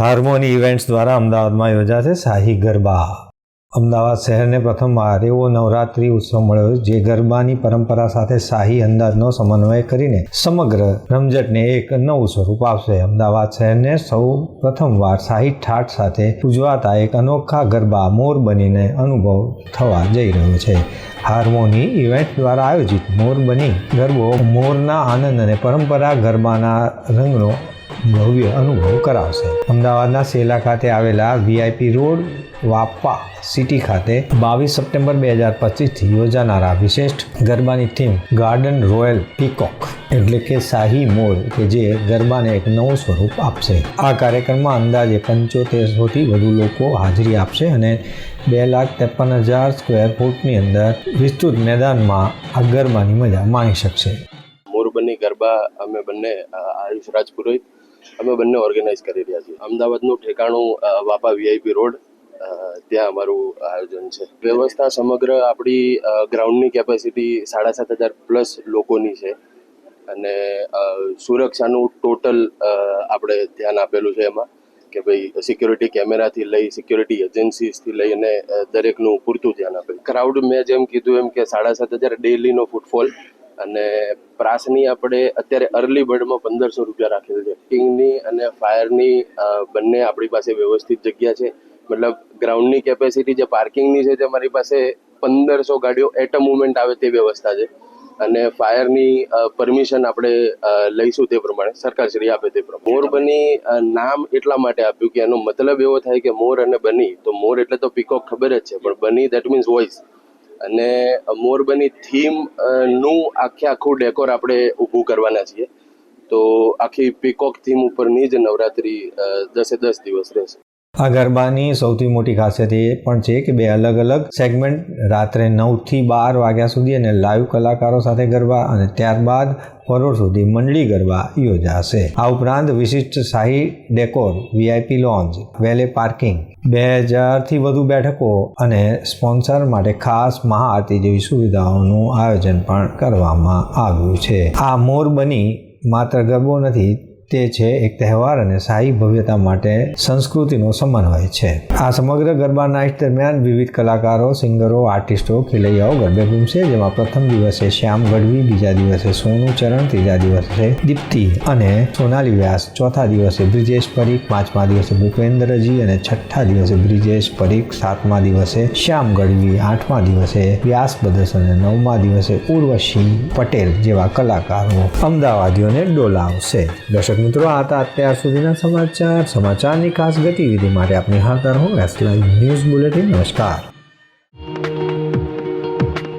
હાર્મોની events દ્વારા અમદાવાદમાં યોજાશે શાહી ગરબા. અમદાવાદ શહેરને પ્રથમવાર એવો નવરાત્રિ ઉત્સવ મળ્યો જે ગરબાની પરંપરા સાથે શાહી અંદાજનો સમન્વય કરીને સમગ્ર રમઝટને એક નવું સ્વરૂપ આપશે. અમદાવાદ શહેરને સૌ પ્રથમવાર શાહી ઠાઠ સાથે ઉજવાતા એક અનોખા ગરબા મોર બનીને અનુભવ થવા જઈ રહ્યો છે. હાર્મોની ઇવેન્ટ દ્વારા આયોજિત મોર બની ગરબો મોરના આનંદ અને પરંપરા ગરબાના રંગનો ભવ્ય અનુભવ કરાવશે. અમદાવાદના સેલા ખાતે આવેલા વીઆઈપી રોડ, વાપા સિટી ખાતે બાવીસ સપ્ટેમ્બર બે હજાર પચીસથી યોજાનારા વિશિષ્ટ ગરબાની થીમ ગાર્ડન રોયલ પીકોક એટલે કે શાહી મોર, કે જે ગરબાને એક નવું સ્વરૂપ આપશે. આ કાર્યક્રમમાં અંદાજે પંચોતેરસોથી વધુ લોકો હાજરી આપશે અને બે લાખ ત્રેપન હજાર સ્ક્વેર ફૂટની અંદર વિસ્તૃત મેદાનમાં આ ગરબાની મજા માણી શકશે. મોરબની ગરબા અમે બંને આયુષ રાજપુરોહિત અમે બંને ઓર્ગેનાઇઝ કરી રહ્યા છીએ. અમદાવાદનું ઠેકાણું વાપા વીઆઈપી રોડ ત્યાં અમારું આયોજન છે. વ્યવસ્થા સમગ્ર આપણી ગ્રાઉન્ડની કેપેસિટી સાડા સાત હજાર પ્લસ લોકોની છે. અને સુરક્ષાનું ટોટલ આપણે ધ્યાન આપેલું છે એમાં કે ભાઈ સિક્યોરિટી કેમેરાથી લઈ સિક્યોરિટી એજન્સીસથી લઈ અને દરેકનું પૂરતું ધ્યાન આપેલું ક્રાઉડ મેં જેમ કીધું એમ કે સાડા સાત હજાર ડેલીનો ફૂટફોલ અને પ્રાસની આપણે અત્યારે અર્લી બર્ડમાં પંદરસો રૂપિયા રાખેલ છે. કિંગની અને ફાયરની બંને આપણી પાસે વ્યવસ્થિત જગ્યા છે. મતલબ ગ્રાઉન્ડની કેપેસિટી જે પાર્કિંગની છે તે મારી પાસે પંદરસો ગાડીઓ એટ અ મુમેન્ટ આવે તે વ્યવસ્થા છે. અને ફાયરની પરમિશન આપણે લઈશું તે પ્રમાણે. સરકારશ્રી આપે તે પ્રમાણે. મોર બની નામ એટલા માટે આપ્યું કે એનો મતલબ એવો થાય કે મોર અને બની. તો મોર એટલે તો પીકોક ખબર જ છે. પણ બની દેટ મીન્સ વોઇસ અને મોરબની થીમનું આખે આખું ડેકોર આપણે ઊભું કરવાના છીએ. તો આખી પીકોક થીમ ઉપરની જ નવરાત્રી દસે દસ દિવસ રહેશે. આ ગરબાની સૌથી મોટી ખાસિયત એ પણ છે કે બે અલગ અલગ સેગમેન્ટ રાત્રે નવથી બાર વાગ્યા સુધી અને લાઈવ કલાકારો સાથે ગરબા અને ત્યારબાદ કરોડ સુધી મંડળી ગરબા યોજાશે. આ ઉપરાંત વિશિષ્ટ શાહી decor, VIP lounge, valet parking, બે હજારથી વધુ બેઠકો અને સ્પોન્સર માટે ખાસ મહાઆરતી જેવી સુવિધાઓનું આયોજન પણ કરવામાં આવ્યું છે. આ મોર બની માત્ર ગરબો નથી તે છે એક તહેવાર અને શાહી ભવ્યતા માટે સંસ્કૃતિનો સમન્વય છે. આ સમગ્ર ગરબા નાઇટ દરમિયાન વિવિધ કલાકારો, સિંગરો, આર્ટિસ્ટો, ખેલૈયાઓ ગરબે ઘૂમશે, જેમાં પ્રથમ દિવસે શ્યામ ગઢવી, બીજા દિવસે સોનુ ચરણ, ત્રીજા દિવસે દીપ્તિ અને સોનાલી વ્યાસ, ચોથા દિવસે બ્રિજેશ પરીખ, પાંચમા દિવસે ભૂપેન્દ્રજી અને છઠ્ઠા દિવસે બ્રિજેશ પરીખ, સાતમા દિવસે શ્યામ ગઢવી, આઠમા દિવસે વ્યાસ બ્રદર્સ અને નવમા દિવસે ઉર્વશી પટેલ જેવા કલાકારો અમદાવાદીઓને ડોલાવશે. દર્શક મિત્રો, આ હતા અત્યાર સુધીના સમાચાર. સમાચારની ખાસ ગતિવિધિ માટે આપની હાજર હું એસ લાઈવ ન્યૂઝ બુલેટિન નમસ્કાર.